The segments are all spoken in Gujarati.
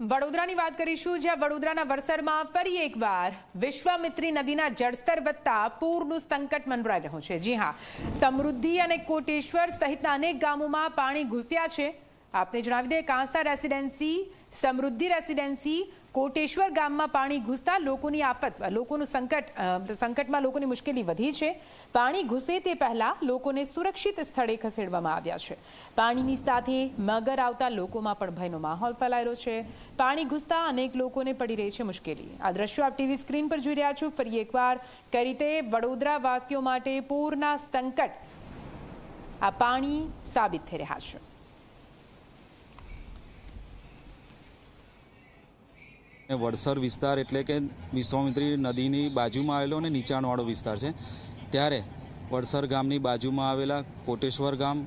વડોદરાની વાત કરીશું, જ્યાં વડોદરાના વરસરમાં ફરી એકવાર વિશ્વામિત્રી નદીના જળસ્તર વધતા પૂરનું સંકટ મંડરાઈ રહ્યું છે. જી હા, સમૃદ્ધિ અને કોટેશ્વર સહિતના અનેક ગામોમાં પાણી ઘૂસ્યા છે. આપને જણાવી દઈએ, કાંસા રેસિડેન્સી, સમૃદ્ધિ રેસિડેન્સી કોટેશ્વર ગામમાં પાણી ઘૂસતા લોકોની આફત, લોકોનું સંકટ સંકટમાં લોકોની મુશ્કેલી વધી છે. પાણી ઘૂસે તે પહેલા લોકોને સુરક્ષિત સ્થળે ખસેડવામાં આવ્યા છે. પાણીની સાથે મગર આવતા લોકોમાં પણ ભયનો માહોલ ફેલાયેલો છે. પાણી ઘૂસતા અનેક લોકોને પડી રહી છે મુશ્કેલી. આ દ્રશ્યો આપ ટીવી સ્ક્રીન પર જોઈ રહ્યા છો. ફરી એકવાર કઈ રીતે વડોદરા વાસીઓ માટે પૂરના સંકટ આ પાણી સાબિત થઈ રહ્યા છે. વડસર વિસ્તાર એટલે કે વિશ્વામિત્રી નદીની બાજુમાં આવેલો અને નીચાણવાળો વિસ્તાર છે. ત્યારે વડસર ગામની બાજુમાં આવેલા કોટેશ્વર ગામ,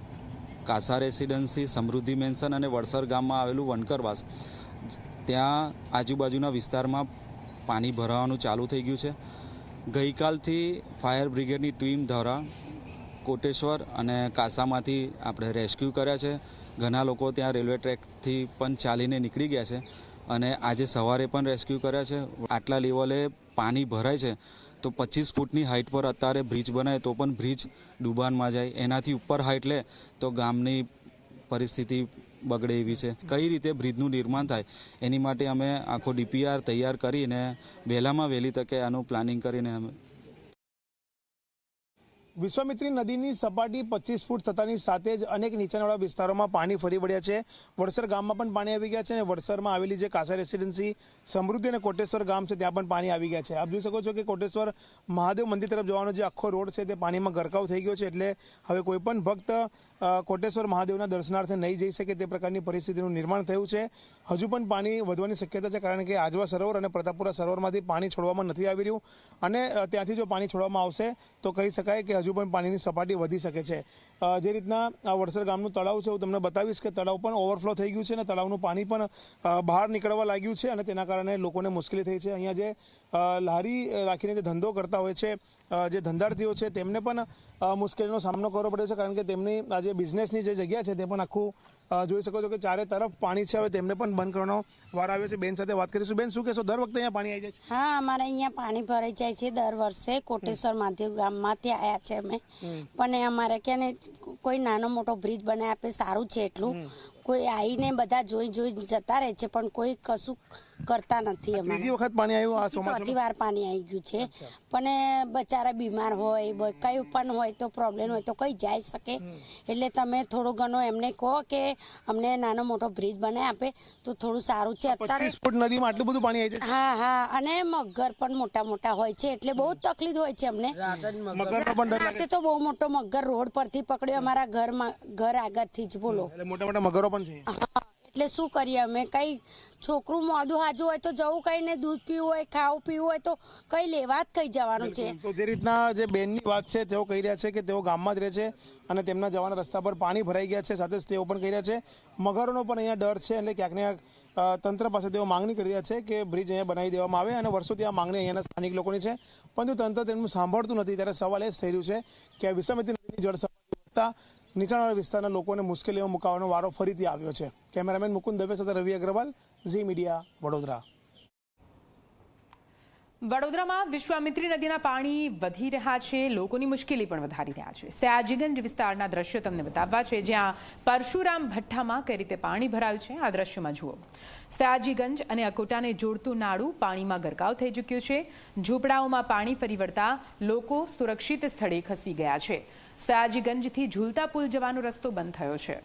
કાસા રેસિડન્સી, સમૃદ્ધિ મેન્શન અને વડસર ગામમાં આવેલું વનકરવાસ. ત્યાં આજુબાજુના વિસ્તારમાં પાણી ભરાવાનું ચાલુ થઈ ગયું છે. ગઈકાલથી ફાયર બ્રિગેડની ટીમ દ્વારા કોટેશ્વર અને કાસામાંથી આપણે રેસ્ક્યુ કર્યા છે. ઘણા લોકો ત્યાં રેલવે ટ્રેકથી પણ ચાલીને નીકળી ગયા છે. અને આજે સવારે પણ રેસ્ક્યુ કર્યા છે. આટલા લેવલે પાણી ભરાય છે, તો પચીસ ફૂટની હાઇટ પર અત્યારે બ્રિજ બનાવે તો પણ બ્રિજ ડૂબાનમાં જાય. એનાથી ઉપર હાઇટ લે તો ગામની પરિસ્થિતિ બગડે એવી છે. કઈ રીતે બ્રિજનું નિર્માણ થાય, એની માટે અમે આખો ડીપીઆર તૈયાર કરીને વહેલામાં વહેલી તકે આનું પ્લાનિંગ કરીને અમે વિશ્વામિત્રી નદીની સપાટી પચીસ ફૂટ થતાની સાથે જ અનેક નીચાણવાળા વિસ્તારોમાં પાણી ફરી વળ્યા છે. વડસર ગામમાં પણ પાણી આવી ગયા છે અને વડસરમાં આવેલી જે કાસા રેસિડેન્સી, સમૃદ્ધિ અને કોટેશ્વર ગામ છે, ત્યાં પણ પાણી આવી ગયા છે. આપ જોઈ શકો છો કે કોટેશ્વર મહાદેવ મંદિર તરફ જવાનો જે આખો રોડ છે, તે પાણીમાં ગરકાવ થઈ ગયો છે એટલે હવે કોઈપણ ભક્ત કોટેશ્વર મહાદેવના દર્શનાર્થે નહીં જઈ શકે તે પ્રકારની પરિસ્થિતિનું નિર્માણ થયું છે. હજુ પણ પાણી વધવાની શક્યતા છે કારણ કે આજવા સરોવર અને પ્રતાપપુરા સરોવરમાંથી પાણી છોડવામાં નથી આવી રહ્યું અને ત્યાંથી જો પાણી છોડવામાં આવશે તો કહી શકાય કે હજુ પણ પાણીની સપાટી વધી શકે છે. જે રીતના આ વડસર ગામનું તળાવ છે, હું તમને બતાવીશ કે તળાવ પણ ઓવરફ્લો થઈ ગયું છે અને તળાવનું પાણી પણ બહાર નીકળવા લાગ્યું છે અને તેના કારણે લોકોને મુશ્કેલી થઈ છે. અહીંયા જે લારી રાખીને જે ધંધો કરતા હોય છે જે ધંધાર્થીઓ છે, તેમને પણ મુશ્કેલીનો સામનો કરવો પડ્યો છે, કારણ કે તેમની આ જે બિઝનેસની જે જગ્યા છે, તે પણ આખું જોઈ શકો છો કે ચારે તરફ પાણી છે. હવે તેમને પણ બંધ કરવાનો વાર આવ્યો છે. બેન સાથે વાત કરીશું. બેન શું કહેશો? દર વખતે અહીંયા પાણી આવી જાય છે? હા અમારે અહીંયા પાણી ભરાઈ જાય છે દર વર્ષે. કોટેશ્વર મહાદેવ ગામમાંથી આવ્યા છે અમે. પણ અમારે કે ને કોઈ નાનો મોટો બ્રિજ બનાવી આપે સારું છે એટલું. કોઈ આવીને બધા જોઈ જોઈ જતા રહે છે પણ કોઈ કશું કરતા નથી અમારે. બીજી વખત પાણી આવ્યું આ ચોમાસામાં? ચોથી વાર પાણી આવી ગયું છે. પણ બચારા બીમાર હોય કઈ પણ હોય તો પ્રોબ્લેમ હોય તો કઈ જઈ શકે. એટલે તમે થોડો ઘણો એમને કહો કે અમને નાનો મોટો બ્રિજ બનાવી આપે તો થોડું સારું છે. અત્યારે ફૂટ નદીમાં આટલું બધું પાણી આવી હા હા. અને મગર પણ મોટા મોટા હોય છે એટલે બહુ તકલીફ હોય છે અમને. છે પણ ડર લાગે. રાતે તો બહુ મોટો મગર રોડ પરથી પકડ્યો અમારા ઘરમાં ઘર આગળથી જ બોલો. એટલે મોટા મોટા મગરો પણ છે? હા, એટલે શું કરીએ અમે? કંઈ છોકરું મોઢું હાજુ હોય તો જવું, કઈ ને દૂધ પીવું હોય, ખાવું, પીવું હોય તો કઈ લેવા જ કઈ જવાનું છે? તો જે રીતના જે બેનની વાત છે, તેઓ કહી રહ્યા છે કે તેઓ ગામમાં જ રહે છે અને તેમના જવાના રસ્તા પર પાણી ભરાઈ ગયા છે. સાથે જ તેઓ પણ કહી રહ્યા છે. મગરોનો પણ અહીંયા ડર છે એટલે ક્યાંક ને ક્યાંક તંત્ર પાસે તેઓ માંગણી કરી રહ્યા છે કે બ્રિજ અહીંયા બનાવી દેવામાં આવે અને વર્ષોથી આ માંગણી અહીંયાના સ્થાનિક લોકોની છે. પરંતુ તંત્ર તેમનું સાંભળતું નથી. ત્યારે સવાલ એ થઈ રહ્યું છે કે વિશ્વામિત્રી નદીની જળ વધતા નીચાણવાળા વિસ્તારના લોકોને મુશ્કેલીઓ મુકાવાનો વારો ફરીથી આવ્યો છે. કેમેરામેન મુકુંદ દવે સાથે રવિ અગ્રવાલ, ઝી મીડિયા, વડોદરા. વડોદરામાં વિશ્વામિત્રી નદીના પાણી વધી રહ્યા છે, લોકોની મુશ્કેલી પણ વધારી રહ્યા છે. સયાજીગંજ વિસ્તારના દ્રશ્યો તમને બતાવવા છે, જ્યાં પરશુરામ ભઠ્ઠામાં કઈ રીતે પાણી ભરાયું છે, આ દ્રશ્યમાં જુઓ. સયાજીગંજ અને અકોટાને જોડતું નાળું પાણીમાં ગરકાવ થઈ ચૂક્યું છે. ઝૂંપડાઓમાં પાણી ફરી વળતા લોકો સુરક્ષિત સ્થળે ખસી ગયા છે. સયાજીગંજથી ઝુલતા પુલ જવાનો રસ્તો બંધ થયો છે.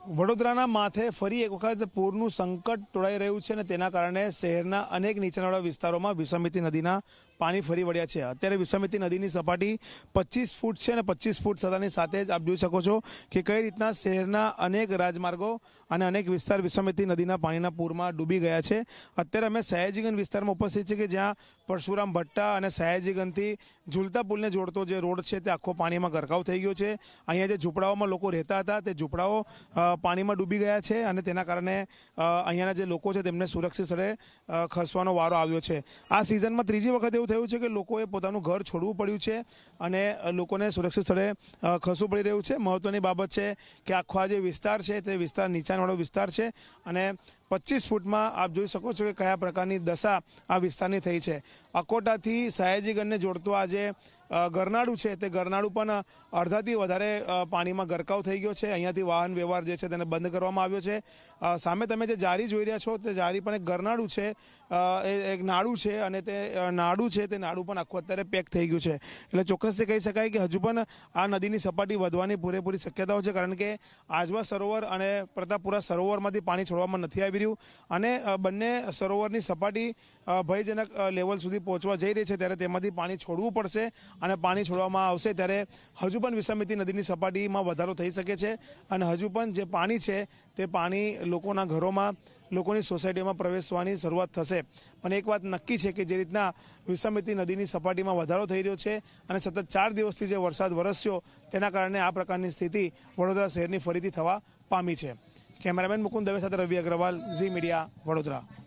વડોદરાના માથે ફરી એક વખત પૂરનું સંકટ તોડાઈ રહ્યું છે અને તેના કારણે શહેરના અનેક નીચાણવાળા વિસ્તારોમાં વિશ્વામિત્રી નદીના પાણી ફરી વળ્યા છે. અત્યારે વિશ્વામિત્રી નદીની સપાટી પચીસ ફૂટ છે અને પચીસ ફૂટ થતાની સાથે જ આપ જોઈ શકો છો કે કઈ રીતના શહેરના અનેક રાજમાર્ગો અને અનેક વિસ્તાર વિશ્વામિત્રી નદીના પાણીના પૂરમાં ડૂબી ગયા છે. અત્યારે અમે સયાજીગંજ વિસ્તારમાં ઉપસ્થિત છે કે જ્યાં પરશુરામ ભટ્ટા અને સયાજીગંજથી ઝૂલતા પુલને જોડતો જે રોડ છે તે આખો પાણીમાં ગરકાવ થઈ ગયો છે. અહીંયા જે ઝૂંપડાઓમાં લોકો રહેતા હતા તે ઝૂંપડાઓ પાણીમાં ડૂબી ગયા છે અને તેના કારણે અહીંયાના જે લોકો છે તેમને સુરક્ષિત સ્થળે ખસવાનો વારો આવ્યો છે. આ સિઝનમાં ત્રીજી વખત એવું એવું થયું છે કે લોકોએ પોતાનું ઘર છોડવું પડ્યું છે અને લોકોને સુરક્ષિત સ્થળે ખસવું પડી રહ્યું છે. મહત્વની બાબત છે કે આખો આ જે વિસ્તાર છે તે વિસ્તાર નીચાણવાળો વિસ્તાર છે અને પચીસ ફૂટમાં આપ જોઈ શકો છો કે કયા પ્રકારની દશા આ વિસ્તારની થઈ છે. અકોટાથી સયાજીગંજને જોડતો આજે ગરનાળું છે. તે ગરનાળું પણ અડધાથી વધારે પાણીમાં ગરકાવ થઈ ગયો છે. અહીંયાથી વાહન વ્યવહાર જે છે તેને બંધ કરવામાં આવ્યો છે. સામે તમે જે જારી જોઈ રહ્યા છો, તે જારી પણ એક ગરનાળું છે. એ એક નાળું છે અને તે નાળું છે. તે નાળું પણ આખું અત્યારે પેક થઈ ગયું છે. એટલે ચોક્કસથી કહી શકાય કે હજુ પણ આ નદીની સપાટી વધવાની પૂરેપૂરી શક્યતાઓ છે, કારણ કે આજવા સરોવર અને પ્રતાપપુરા સરોવરમાંથી પાણી છોડવામાં નથી આવી રહ્યું. અને બંને સરોવરની સપાટી ભયજનક લેવલ સુધી પહોંચવા જઈ રહી છે. ત્યારે તેમાંથી પાણી છોડવું પડશે. અને પાણી છોડવામાં આવશે ત્યારે હજુ પણ વિસમિતિ નદીની સપાટીમાં વધારો થઈ શકે છે અને હજુ પણ જે પાણી છે તે પાણી લોકોના ઘરોમાં, લોકોની સોસાયટીમાં પ્રવેશવાની શરૂઆત થશે. પણ એક વાત નક્કી છે કે જે રીતના વિસમિતિ નદીની સપાટીમાં વધારો થઈ રહ્યો છે અને સતત ચાર દિવસથી જે વરસાદ વરસ્યો તેના કારણે આ પ્રકારની સ્થિતિ વડોદરા શહેરની ફરીથી થવા પામી છે. કેમેરામેન મુકુંદ દવે સાથે રવિ અગ્રવાલ, ઝી મીડિયા, વડોદરા.